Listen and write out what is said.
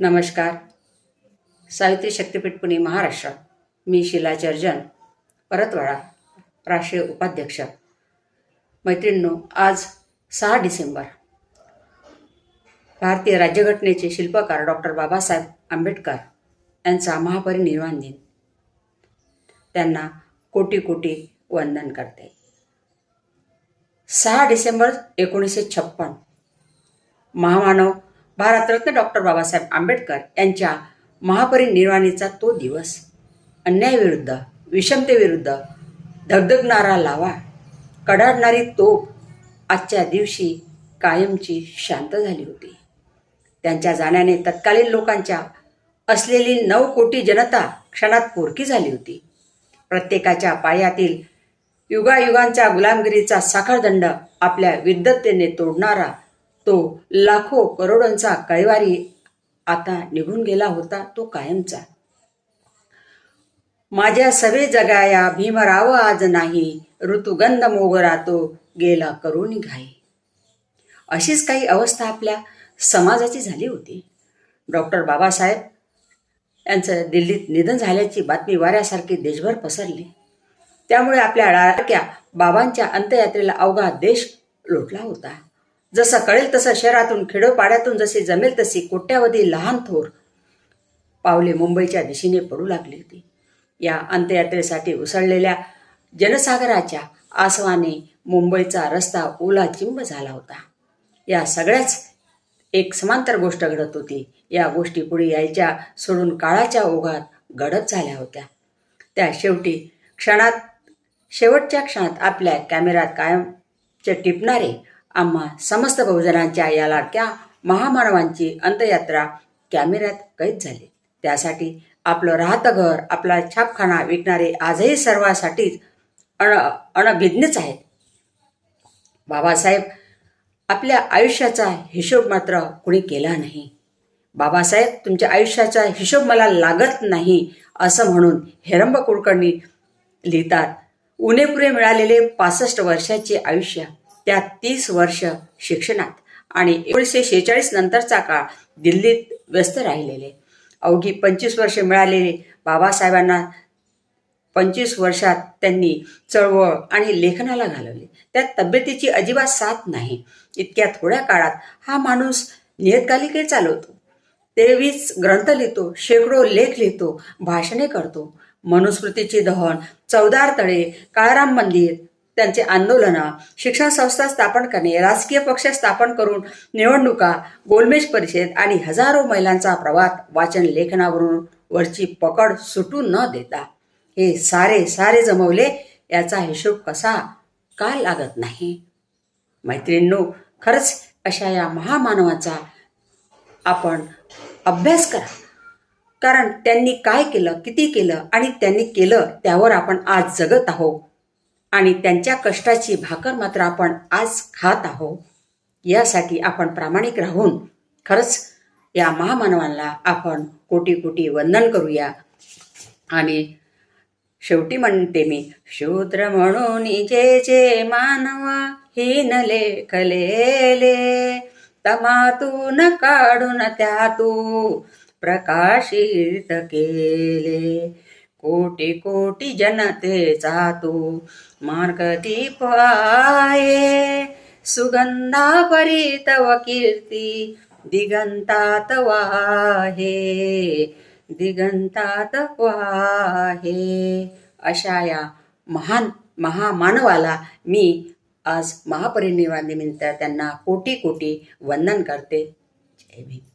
नमस्कार. सावित्री शक्तीपीठ पुणे महाराष्ट्र. मी शिला चर्जन परतवाडा राष्ट्रीय उपाध्यक्ष. मैत्रिणींनो आज सहा डिसेंबर. भारतीय राज्यघटनेचे शिल्पकार डॉक्टर बाबासाहेब आंबेडकर यांचा महापरिनिर्वाण दिन. त्यांना कोटी कोटी वंदन करते. सहा डिसेंबर एकोणीसशे छप्पन. महामानव भारतरत्न डॉक्टर बाबासाहेब आंबेडकर यांच्या महापरिनिर्वाणीचा तो दिवस. अन्यायाविरुद्ध विषमतेविरुद्ध धगधगणारा लावा कडाडणारी तोप आजच्या दिवशी कायमची शांत झाली होती. त्यांच्या जाण्याने तत्कालीन लोकांच्या असलेली नऊ कोटी जनता क्षणात पोरकी झाली होती. प्रत्येकाच्या पायातील युगायुगांच्या गुलामगिरीचा साखळदंड आपल्या विद्वत्तेने तोडणारा तो लाखो करोडोंचा कैवारी आता निघून गेला होता तो कायमचा. माझ्या सवे जगाया भीमराव आज नाही ऋतुगंध मोगरा तो गेला करून घाई. अशीच काही अवस्था आपल्या समाजाची झाली होती. डॉक्टर बाबासाहेब यांचं दिल्लीत निधन झाल्याची बातमी वाऱ्यासारखी देशभर पसरली. त्यामुळे आपल्या लाडक्या बाबांच्या अंत्ययात्रेला अवघा देश लोटला होता. जसं कळेल तसं शहरातून खेडोपाड्यातून जशी जमेल तशी कोट्यावधी लहान थोर पावले मुंबईच्या दिशेने पडू लागली होती. या अंत्ययात्रेसाठी उसळलेल्या जनसागराच्या आसवाने मुंबईचा रस्ता ओला चिंब झाला होता. या सगळ्याच एक समांतर गोष्ट घडत होती. या गोष्टी पुढे यायच्या सोडून काळाच्या ओघात घडत झाल्या होत्या. त्या शेवटी क्षणात शेवटच्या क्षणात आपल्या कॅमेऱ्यात कायमचे टिपणारे आम्हा समस्त बहुजनांच्या या लाडक्या महामानवांची अंतयात्रा कॅमेऱ्यात कैद झाली. त्यासाठी आपलं राहतं घर आपला छापखाना विकणारे आजही सर्वांसाठीच अण अणभिज्ञच आहेत. बाबासाहेब आपल्या आयुष्याचा हिशोब मात्र कुणी केला नाही. बाबासाहेब तुमच्या आयुष्याचा हिशोब मला लागत नाही असं म्हणून हेरंब कुलकर्णी लिहितात उणेपुरे मिळालेले पासष्ट वर्षाचे आयुष्य त्या तीस वर्ष शिक्षणात आणि एकोणीसशे शेहेचाळीस नंतरचा काळ दिल्लीत व्यस्त राहिलेले. अवघी पंचवीस वर्षे मिळालेले. बाबासाहेबांना पंचवीस वर्षात त्यांनी चळवळ आणि लेखनाला घालवले. त्यात तब्येतीची अजिबात साथ नाही. इतक्या थोड्या काळात हा माणूस नियतकालिके चालवतो. तेवीस ग्रंथ लिहितो शेकडो लेख लिहितो भाषणे करतो. मनुस्मृतीची दहन चौदार तळे काळाराम मंदिर त्यांचे आंदोलनं शिक्षण संस्था स्थापन करणे राजकीय पक्ष स्थापन करून निवडणुका गोलमेज परिषद आणि हजारो महिलांचा प्रवाद वाचन लेखनावरून वरची पकड सुटू न देता. हे सारे सारे जमवले याचा हिशोब कसा का लागत नाही? मैत्रिणींनो खरंच अशा या महामानवाचा आपण अभ्यास करा. कारण त्यांनी काय केलं किती केलं आणि त्यांनी केलं त्यावर आपण आज जगत आहोत. आणि त्यांच्या कष्टाची भाकर मात्र आपण आज खात आहोत. यासाठी आपण प्रामाणिक राहून खरंच या महामानवांना आपण कोटी कोटी वंदन करूया. आणि शेवटी म्हणते मी शूद्र म्हणून जे जे मानवा हीन लेखलेले तमातून काढून त्यातू प्रकाशित केले. कोटी कोटी जनतेचा तू मार्गदीप आहे सुगंधा परी तव कीर्ती दिगंतात वाहे। दिगंतात वाहे। अशा या महान महामानवाला मी आज महापरिनिर्वाण निमित्त त्यांना कोटी कोटी वंदन करते. जय भीम.